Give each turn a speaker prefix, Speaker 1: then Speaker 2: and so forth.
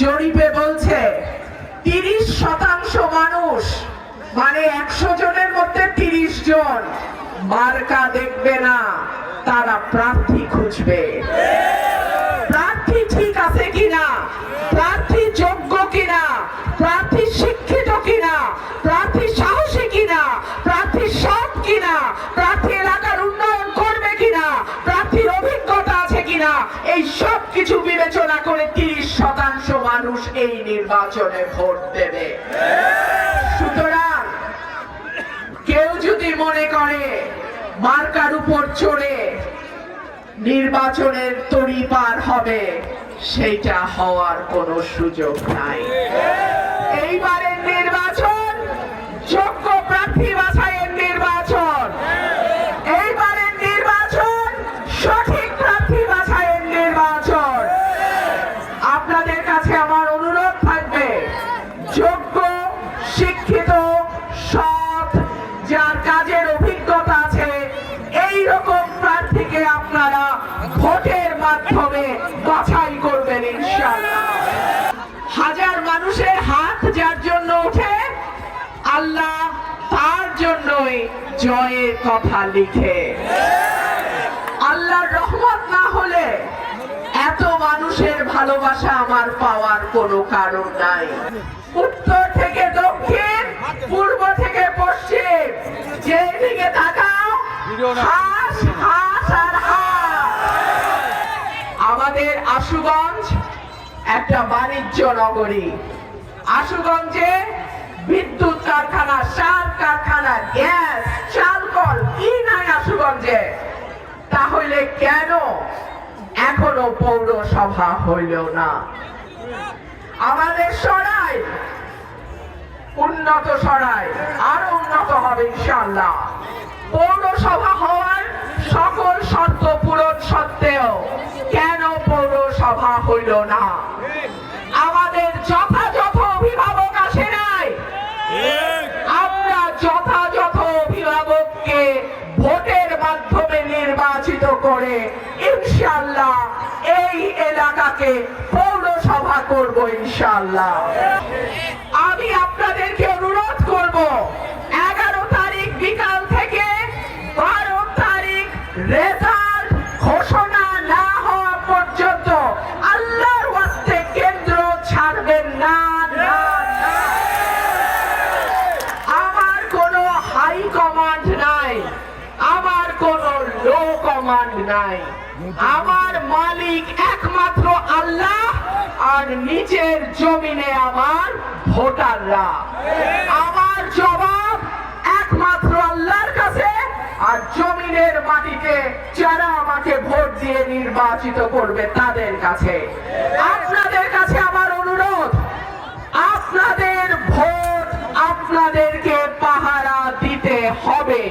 Speaker 1: জরিপে বলছে, তিরিশ শতাংশ মানুষ মানে একশো জনের মধ্যে তিরিশ জন মার্কা দেখবে না, তারা প্রার্থী খুঁজবে। প্রার্থী ঠিক আছে কিনা? প্রার্থী যোগ্য কিনা? প্রার্থী শিক্ষিত কিনা? প্রার্থী সাহসী কিনা? প্রার্থী সৎ কিনা? প্রার্থী এলাকার উন্নয়ন করবে কিনা? প্রার্থীর অভিজ্ঞতা আছে কিনা? এই সব কিছু বিবেচনা করে তিরিশ শতাংশ মানুষ এই নির্বাচনে ভোট দেবে। সুতরাং কেউ যদি মনে করে মার্কার উপর চড়ে নির্বাচনের তরি পার হবে, সেইটা হওয়ার কোনো সুযোগ নাই। এইবারের নির্বাচন যোগ্য প্রার্থী বাছাইয়ের যার কাজের অভিজ্ঞতা আছে এই রকম প্রার্থীকে আপনারা ভোটের মাধ্যমে বাছাই করবেন ইনশাআল্লাহ। হাজার মানুষের হাত যার জন্য ওঠে, আল্লাহ তার জন্যই জয়ের কথা লিখে। আল্লাহর রহমত না হলে এত মানুষের ভালোবাসা আমার পাওয়ার কোনো কারণ নাই। উত্তর থেকে দক্ষিণ, পূর্ব থেকে পশ্চিম যেদিকে তাকাও হাস হাস আর আমাদের আশুগঞ্জ একটা বাণিজ্য নগরী। আশুগঞ্জে বিদ্যুৎ কারখানা সার কারখানা গ্যাস চালকল কি নাই আশুগঞ্জে? তাহলে কেন এখনও পৌরসভা হইল না? আমাদের সরাই উন্নত সরায় আরও উন্নত হবে ইনশাল্লাহ পৌরসভা হওয়ার সকল শর্ত পূরণ সত্ত্বেও কেন পৌরসভা হইল না? আমাদের যথাযথ অভিভাবক আসে নাই? আমরা যথাযথ অভিভাবককে ভোটের মাধ্যমে নির্বাচিত করে ইনশাল্লাহ এই এলাকাকে পৌরসভা করব ইনশাল্লাহ আমি আপনাদেরকে অনুরোধ করব এগারো তারিখ বিকাল থেকে বারো তারিখ রেজাল্ট ঘোষণা না হওয়া পর্যন্ত আল্লাহর কেন্দ্র ছাড়বেন না হাই কমান্ড নাই, আমার কোনো লো কমান্ড নাই। আমার মালিক একমাত্র আল্লাহ আর নিচের জমিনে আমার ভোটাররা। জবাব একমাত্র আল্লাহর কাছে, আর জমিনের মাটিতে যারা আমাকে ভোট দিয়ে নির্বাচিত করবে তাদের কাছে। আপনাদের কাছে আমার অনুরোধ, আপনাদের ভোট আপনাদেরকে পাহারা দিতে হবে।